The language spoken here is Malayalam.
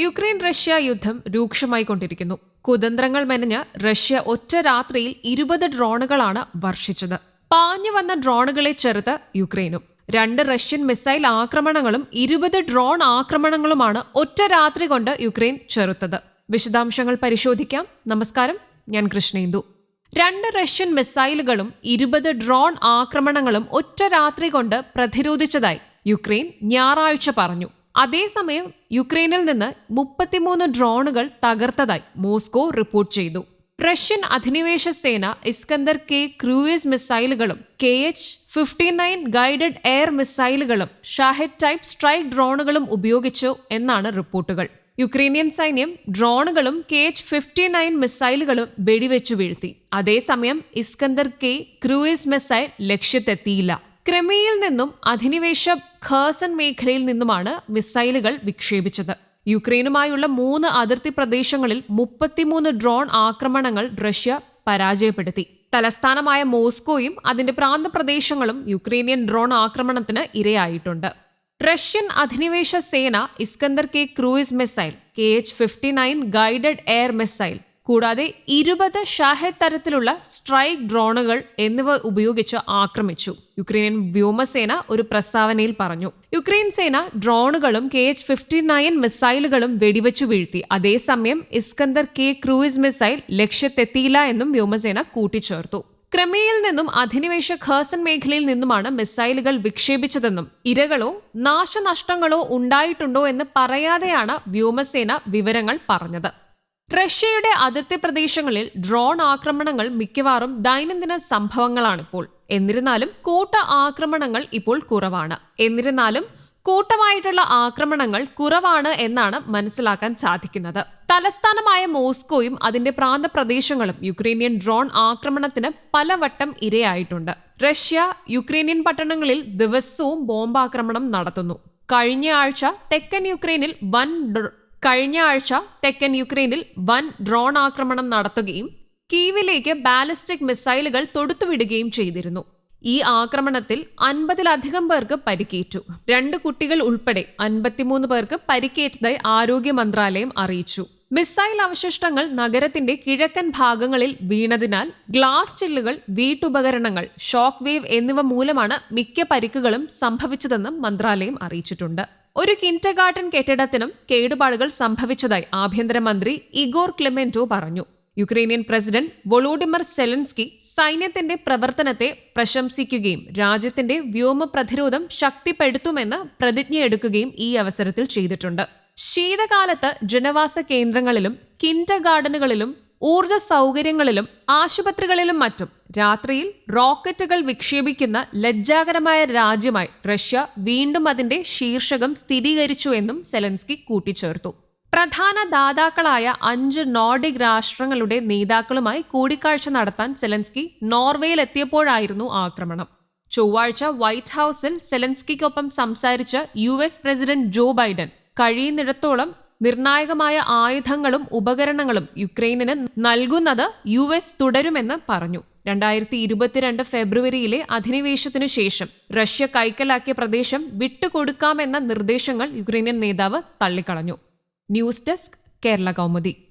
യുക്രൈൻ റഷ്യ യുദ്ധം രൂക്ഷമായി കൊണ്ടിരിക്കുന്നു. കുതന്ത്രങ്ങൾ മെനഞ്ഞ് റഷ്യ ഒറ്റ രാത്രിയിൽ ഇരുപത് ഡ്രോണുകളാണ് വർഷിച്ചത്. പാഞ്ഞു വന്ന ഡ്രോണുകളെ ചെറുത്ത് യുക്രൈനും. രണ്ട് റഷ്യൻ മിസൈൽ ആക്രമണങ്ങളും ഇരുപത് ഡ്രോൺ ആക്രമണങ്ങളുമാണ് ഒറ്റ രാത്രി കൊണ്ട് യുക്രൈൻ ചെറുത്തത്. വിശദാംശങ്ങൾ പരിശോധിക്കാം. നമസ്കാരം. ഞാൻ കൃഷ്ണേന്ദു. രണ്ട് റഷ്യൻ മിസൈലുകളും ഇരുപത് ഡ്രോൺ ആക്രമണങ്ങളും ഒറ്റ രാത്രി കൊണ്ട് പ്രതിരോധിച്ചതായി യുക്രൈൻ ഞായറാഴ്ച പറഞ്ഞു. അതേസമയം യുക്രൈനിൽ നിന്ന് മുപ്പത്തിമൂന്ന് ഡ്രോണുകൾ തകർത്തതായി മോസ്കോ റിപ്പോർട്ട് ചെയ്തു. റഷ്യൻ അധിനിവേശ സേന Iskander K cruise മിസൈലുകളും K H fifty nine guided air മിസൈലുകളും Shahed type strike ഡ്രോണുകളും ഉപയോഗിച്ചു എന്നാണ് റിപ്പോർട്ടുകൾ. യുക്രൈനിയൻ സൈന്യം ഡ്രോണുകളും കെ എച്ച് ഫിഫ്റ്റി നയൻ മിസൈലുകളും വെടിവെച്ചു വീഴ്ത്തി. അതേസമയം ഇസ്കന്ദർ കെ ക്രൂയിസ് മിസൈൽ ലക്ഷ്യത്തെത്തിയില്ല. ക്രിമിയയിൽ നിന്നും അധിനിവേശ ഖേസൻ മേഖലയിൽ നിന്നുമാണ് മിസൈലുകൾ വിക്ഷേപിച്ചത്. യുക്രൈനുമായുള്ള മൂന്ന് അതിർത്തി പ്രദേശങ്ങളിൽ മുപ്പത്തിമൂന്ന് ഡ്രോൺ ആക്രമണങ്ങൾ റഷ്യ പരാജയപ്പെടുത്തി. തലസ്ഥാനമായ മോസ്കോയും അതിന്റെ പ്രാന്തപ്രദേശങ്ങളും യുക്രൈനിയൻ ഡ്രോൺ ആക്രമണത്തിന് ഇരയായിട്ടുണ്ട്. റഷ്യൻ അധിനിവേശ സേന Iskander K cruise missile K H fifty nine guided air missile കൂടാതെ ഇരുപത് ഷാഹെദ് തരത്തിലുള്ള സ്ട്രൈക്ക് ഡ്രോണുകൾ എന്നിവ ഉപയോഗിച്ച് ആക്രമിച്ചു. യുക്രൈനിയൻ വ്യോമസേന ഒരു പ്രസ്താവനയിൽ പറഞ്ഞു. യുക്രൈൻ സേന ഡ്രോണുകളും കെ എച്ച് ഫിഫ്റ്റി നയൻ മിസൈലുകളും വെടിവെച്ചു വീഴ്ത്തി. അതേസമയം ഇസ്കന്ദർ കെ ക്രൂയിസ് മിസൈൽ ലക്ഷ്യത്തെത്തിയില്ല എന്നും വ്യോമസേന കൂട്ടിച്ചേർത്തു. ക്രമയിൽ നിന്നും അധിനിവേശ ഖേസൻ മേഖലയിൽ നിന്നുമാണ് മിസൈലുകൾ വിക്ഷേപിച്ചതെന്നും ഇരകളോ നാശനഷ്ടങ്ങളോ ഉണ്ടായിട്ടുണ്ടോ എന്ന് പറയാതെയാണ് വ്യോമസേന വിവരങ്ങൾ പറഞ്ഞത്. റഷ്യയുടെ അതിർത്തി പ്രദേശങ്ങളിൽ ഡ്രോൺ ആക്രമണങ്ങൾ മിക്കവാറും ദൈനംദിന സംഭവങ്ങളാണിപ്പോൾ എന്നിരുന്നാലും കൂട്ട ആക്രമണങ്ങൾ ഇപ്പോൾ കുറവാണ്. എന്നിരുന്നാലും കൂട്ടമായിട്ടുള്ള ആക്രമണങ്ങൾ കുറവാണ് എന്നാണ് മനസ്സിലാക്കാൻ സാധിക്കുന്നത്. തലസ്ഥാനമായ മോസ്കോയും അതിന്റെ പ്രാന്തപ്രദേശങ്ങളും യുക്രൈനിയൻ ഡ്രോൺ ആക്രമണത്തിന് പലവട്ടം ഇരയായിട്ടുണ്ട്. റഷ്യ യുക്രൈനിയൻ പട്ടണങ്ങളിൽ ദിവസവും ബോംബാക്രമണം നടത്തുന്നു. കഴിഞ്ഞ ആഴ്ച തെക്കൻ യുക്രൈനിൽ വൻ കഴിഞ്ഞ ആഴ്ച തെക്കൻ യുക്രൈനിൽ വൻ ഡ്രോൺ ആക്രമണം നടത്തുകയും കീവിലേക്ക് ബാലിസ്റ്റിക് മിസൈലുകൾ തൊടുത്തുവിടുകയും ചെയ്തിരുന്നു. ഈ ആക്രമണത്തിൽ അൻപതിലധികം പേർക്ക് പരിക്കേറ്റു. രണ്ട് കുട്ടികൾ ഉൾപ്പെടെ അൻപത്തിമൂന്ന് പേർക്ക് പരിക്കേറ്റതായി ആരോഗ്യ മന്ത്രാലയം അറിയിച്ചു. മിസൈൽ അവശിഷ്ടങ്ങൾ നഗരത്തിന്റെ കിഴക്കൻ ഭാഗങ്ങളിൽ വീണതിനാൽ ഗ്ലാസ് ചില്ലുകൾ വീട്ടുപകരണങ്ങൾ ഷോക്ക് വേവ് എന്നിവ മൂലമാണ് മിക്ക പരിക്കുകളും സംഭവിച്ചതെന്നും മന്ത്രാലയം അറിയിച്ചിട്ടുണ്ട്. ഒരു കിൻഡർഗാർട്ടൻ കെട്ടിടത്തിനും കേടുപാടുകൾ സംഭവിച്ചതായി ആഭ്യന്തരമന്ത്രി ഇഗോർ ക്ലിമെന്റോ പറഞ്ഞു. യുക്രൈനിയൻ പ്രസിഡന്റ് വൊളോഡിമർ സെലൻസ്കി സൈന്യത്തിന്റെ പ്രവർത്തനത്തെ പ്രശംസിക്കുകയും രാജ്യത്തിന്റെ വ്യോമ പ്രതിരോധം ശക്തിപ്പെടുത്തുമെന്ന് പ്രതിജ്ഞയെടുക്കുകയും ഈ അവസരത്തിൽ ചെയ്തിട്ടുണ്ട്. ശീതകാലത്ത് ജനവാസ കേന്ദ്രങ്ങളിലും കിൻഡർ ഗാർഡനുകളിലും ഊർജ സൗകര്യങ്ങളിലും ആശുപത്രികളിലും മറ്റും രാത്രിയിൽ റോക്കറ്റുകൾ വിക്ഷേപിക്കുന്ന ലജ്ജാകരമായ രാജ്യമായി റഷ്യ വീണ്ടും അതിന്റെ ശീർഷകം സ്ഥിരീകരിച്ചു എന്നും സെലൻസ്കി കൂട്ടിച്ചേർത്തു. പ്രധാന ദാതാക്കളായ അഞ്ച് നോർഡിക് രാഷ്ട്രങ്ങളുടെ നേതാക്കളുമായി കൂടിക്കാഴ്ച നടത്താൻ സെലൻസ്കി നോർവേയിലെത്തിയപ്പോഴായിരുന്നു ആക്രമണം. ചൊവ്വാഴ്ച വൈറ്റ് ഹൌസിൽ സെലൻസ്കിക്കൊപ്പം സംസാരിച്ച U S president Joe Biden കഴിയുന്നിടത്തോളം നിർണായകമായ ആയുധങ്ങളും ഉപകരണങ്ങളും യുക്രൈനിന് നൽകുന്നത് യു എസ് തുടരുമെന്ന് പറഞ്ഞു. രണ്ടായിരത്തി ഇരുപത്തിരണ്ട് ഫെബ്രുവരിയിലെ അധിനിവേശത്തിനു ശേഷം റഷ്യ കൈക്കലാക്കിയ പ്രദേശം വിട്ടുകൊടുക്കാമെന്ന നിർദ്ദേശങ്ങൾ യുക്രൈനിയൻ നേതാവ് തള്ളിക്കളഞ്ഞു. News desk Kerala Kaumudi.